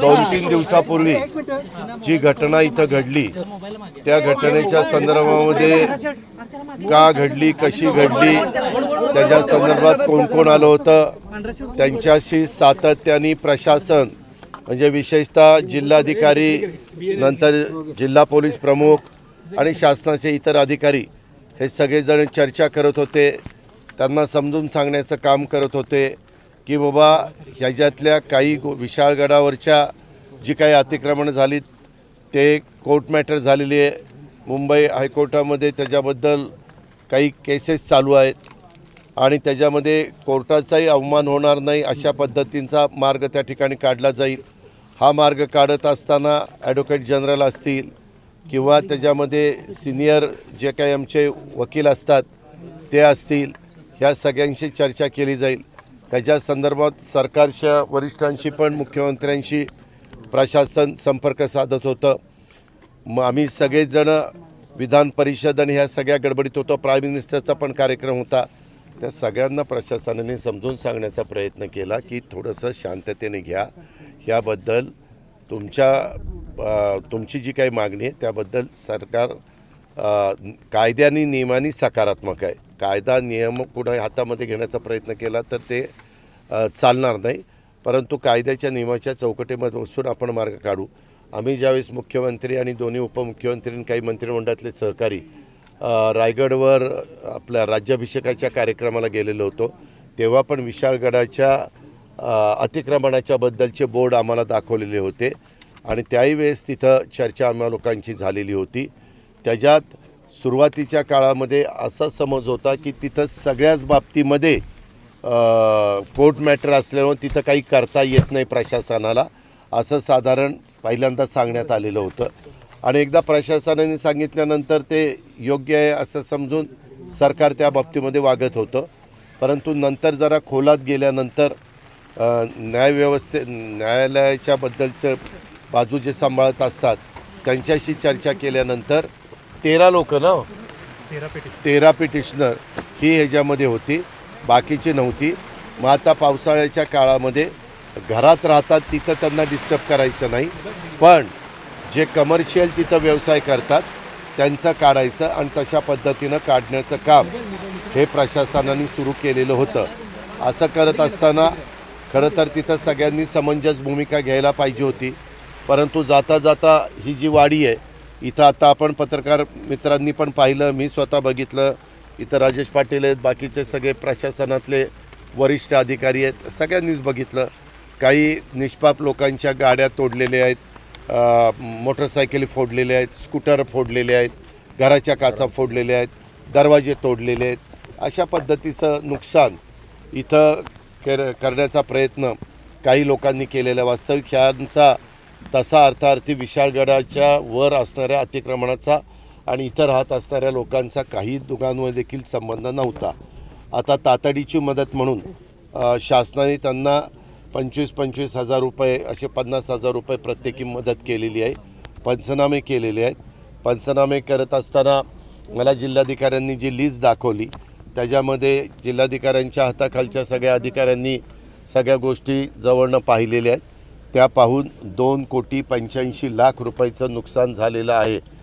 दोन तीन दिवसापूर्वी जी घटना इथं घडली त्या घटनेच्या संदर्भामध्ये का घडली कशी घडली त्याच्या संदर्भात कोण कोण आलं होतं? त्यांच्याशी सातत्याने प्रशासन म्हणजे विशेषतः जिल्हाधिकारी नंतर जिल्हा पोलीस प्रमुख आणि शासनाचे इतर अधिकारी हे सगळेजण चर्चा करत होते. त्यांना समजून सांगण्याचं काम करत होते. की बाबा ह्याच्यातल्या काही विशाळगडावरच्या जी काही अतिक्रमणं झालीत ते कोर्ट मॅटर झालेली आहे. मुंबई हायकोर्टामध्ये त्याच्याबद्दल काही केसेस चालू आहेत आणि त्याच्यामध्ये कोर्टाचाही अवमान होणार नाही अशा पद्धतींचा मार्ग त्या ठिकाणी काढला जाईल. हा मार्ग काढत असताना ॲडव्होकेट जनरल असतील किंवा त्याच्यामध्ये सिनियर जे काही आमचे वकील असतात ते असतील ह्या सगळ्यांशी चर्चा केली जाईल. त्याच्या संदर्भात सरकारच्या वरिष्ठांशी पण मुख्यमंत्र्यांशी प्रशासन संपर्क साधत होतं. मग आम्ही सगळेजणं विधान परिषद आणि ह्या सगळ्या गडबडीत होतो. प्राईम मिनिस्टरचा पण कार्यक्रम होता. त्या सगळ्यांना प्रशासनाने समजून सांगण्याचा प्रयत्न केला की थोडंसं शांततेने घ्या. ह्याबद्दल तुमच्या तुमची जी काही मागणी आहे त्याबद्दल सरकार कायद्याने नियमाने सकारात्मक आहे. कायदा नियम कुणा हातामध्ये घेण्याचा प्रयत्न केला तर ते चालणार नाही. परंतु कायद्याच्या नियमाच्या चौकटीमध्ये बसून आपण मार्ग काढू. आम्ही ज्यावेळेस मुख्यमंत्री आणि दोन्ही उपमुख्यमंत्री आणि काही मंत्रिमंडळातले सहकारी रायगडवर आपल्या राज्याभिषेकाच्या कार्यक्रमाला गेलेलो होतो तेव्हा पण विशाळगडाच्या अतिक्रमणाच्याबद्दलचे अतिक्रमणाच्या बद्दलचे बोर्ड आम्हाला दाखवलेले होते. आणि त्याही वेळेस तिथं चर्चा आम्हा लोकांची झालेली होती. त्याच्यात सुरुवातीच्या काळामध्ये असा समज होता की तिथं सगळ्याच बाबतीमध्ये कोर्ट मॅटर असल्यामुळे तिथं काही करता येत नाही प्रशासनाला असं साधारण पहिल्यांदा सांगण्यात आलेलं होतं. आणि एकदा प्रशासनाने सांगितल्यानंतर ते योग्य आहे असं समजून सरकार त्या बाबतीमध्ये वागत होतं. परंतु नंतर जरा खोलात गेल्यानंतर न्यायव्यवस्थे न्यायालयाच्याबद्दलचं बाजू जे सांभाळत असतात त्यांच्याशी चर्चा केल्यानंतर तेरा लोक ना? तेरा पिटिशनर ही ह्याच्यामध्ये होती बाकीची नव्हती. मग आता पावसाळ्याच्या काळामध्ये घरात राहतात तिथं त्यांना डिस्टर्ब करायचं नाही. पण जे कमर्शियल तिथं व्यवसाय करतात त्यांचं काढायचं आणि तशा पद्धतीनं काढण्याचं काम हे प्रशासनाने सुरू केलेलं होतं. असं करत असताना खरं तर तिथं सगळ्यांनी समंजस भूमिका घ्यायला पाहिजे होती. परंतु जाता जाता ही जी वाडी आहे इथं आता आपण पत्रकार मित्रांनी पण पाहिलं मी स्वतः बघितलं. इथं राजेश पाटील आहेत बाकीचे सगळे प्रशासनातले वरिष्ठ अधिकारी आहेत सगळ्यांनीच बघितलं. काही निष्पाप लोकांच्या गाड्या तोडलेल्या आहेत मोटरसायकली फोडलेल्या आहेत स्कूटर फोडलेले आहेत घराच्या काचा फोडलेल्या आहेत दरवाजे तोडलेले आहेत. अशा पद्धतीचं नुकसान इथं कर करण्याचा प्रयत्न काही लोकांनी केलेला वास्तविक ह्यांचा तसा अर्थार्थी विशाळगडाच्या वर असणाऱ्या अतिक्रमणाचा आणि इतर राहत असणाऱ्या लोकांचा काही दोघांमध्ये देखील संबंध नव्हता. आता तातडीची मदत म्हणून शासनाने त्यांना पंचवीस पंचवीस हजार रुपये असे पन्नास हजार रुपये प्रत्येकी मदत केलेली आहे पंचनामे केलेले आहेत. पंचनामे करत असताना मला जिल्हाधिकाऱ्यांनी जी लिस्ट दाखवली त्याच्यामध्ये जिल्हाधिकाऱ्यांच्या हाताखालच्या सगळ्या अधिकाऱ्यांनी सगळ्या गोष्टी जवळनं पाहिलेल्या आहेत. त्या पाहून दोन कोटी पंच्याऐंशी लाख रुपयाचं नुकसान झालेलं आहे.